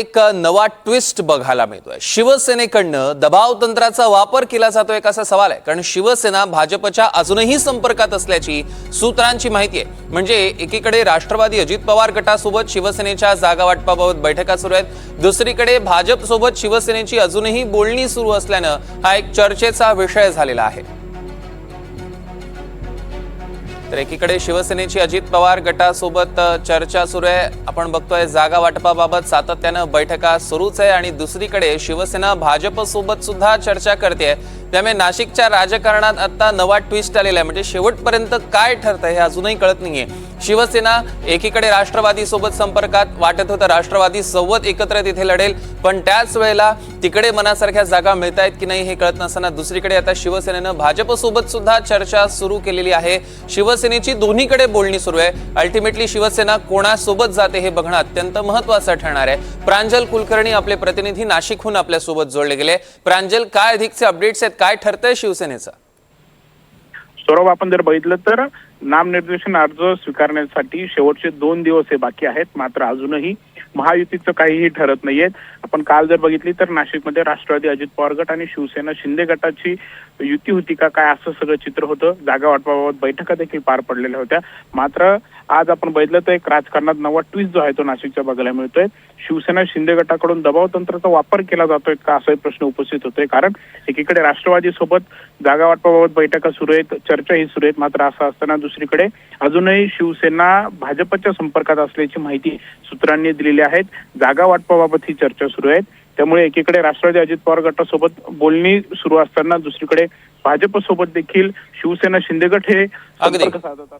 एक नवा ट्विस्ट बघायला मिळतोय. शिवसेनेकडनं दबाव तंत्राचा वापर केला जातोय का असा सवाल आहे. कारण शिवसेना भाजपच्या अजूनही संपर्कात असल्याची सूत्रांची माहिती आहे. म्हणजे एकीकडे राष्ट्रवादी अजित पवार गटासोबत शिवसेनेच्या जागा वाटपाबाबत बैठका सुरू आहेत. दुसरीकडे भाजपसोबत शिवसेनेची अजूनही बोलणी सुरू असल्यानं हा एक चर्चेचा विषय झालेला आहे. तर एकीकडे शिवसेनेची अजित पवार गटासोबत चर्चा सुरू आहे. आपण बघतोय जागा वाटपाबाबत सातत्यानं बैठका सुरूच आहे आणि दुसरीकडे शिवसेना भाजपसोबत सुद्धा चर्चा करते त्यामुळे नाशिकच्या राजकारणात आता नवा ट्विस्ट आलेला आहे. म्हणजे शेवटपर्यंत काय ठरतं हे अजूनही कळत नाहीये. शिवसेना एकीकडे राष्ट्रवादी सोबत संपर्कात वाटत होतं. राष्ट्रवादी सोबत एकत्र तिथे लढेल. पण त्याच वेळेला तिकडे मनासारख्या जागा मिळत आहेत की नाही हे कळत नसताना दुसरीकडे आता शिवसेनेनं भाजपसोबत सुद्धा चर्चा सुरू केलेली आहे. शिवसेनेची दोन्हीकडे बोलणी सुरू आहे. अल्टिमेटली शिवसेना कोणासोबत जाते हे बघणं अत्यंत महत्वाचं ठरणार आहे. प्रांजल कुलकर्णी आपले प्रतिनिधी नाशिकहून आपल्यासोबत जोडले गेले. प्रांजल काय अधिकचे अपडेट्स आहेत? काय ठरतंय शिवसेनेचं? सौरभ आपण जर बघितलं तर नामनिर्देशन अर्ज स्वीकारण्यासाठी शेवटचे दोन दिवस हे बाकी आहेत. मात्र अजूनही महायुतीचं काहीही ठरत नाहीये. आपण काल जर बघितली तर नाशिकमध्ये राष्ट्रवादी अजित पवार गट आणि शिवसेना शिंदे गटाची युती होती का काय असं सगळं चित्र होतं. जागा वाटपाबाबत बैठका देखील पार पडलेल्या होत्या. मात्र आज आपण बघितलं तर एक राजकारणात नवा ट्विस्ट जो आहे तो नाशिकच्या बघायला मिळतोय. शिवसेना शिंदे गटाकडून दबाव तंत्राचा वापर केला जातोय का असाही प्रश्न उपस्थित होतोय. कारण एकीकडे राष्ट्रवादी सोबत जागा वाटपाबाबत बैठका सुरू आहेत चर्चाही सुरू आहेत. मात्र असं असताना दुसरीकडे अजूनही शिवसेना भाजपच्या संपर्कात असल्याची माहिती सूत्रांनी दिलेली आहेत. जागा वाटपाबाबत ही चर्चा सुरू आहे. त्यामुळे एकीकडे राष्ट्रवादी अजित पवार गटासोबत बोलणी सुरू असताना दुसरीकडे भाजप सोबत देखील शिवसेना शिंदे गट हे संपर्क साधत असतात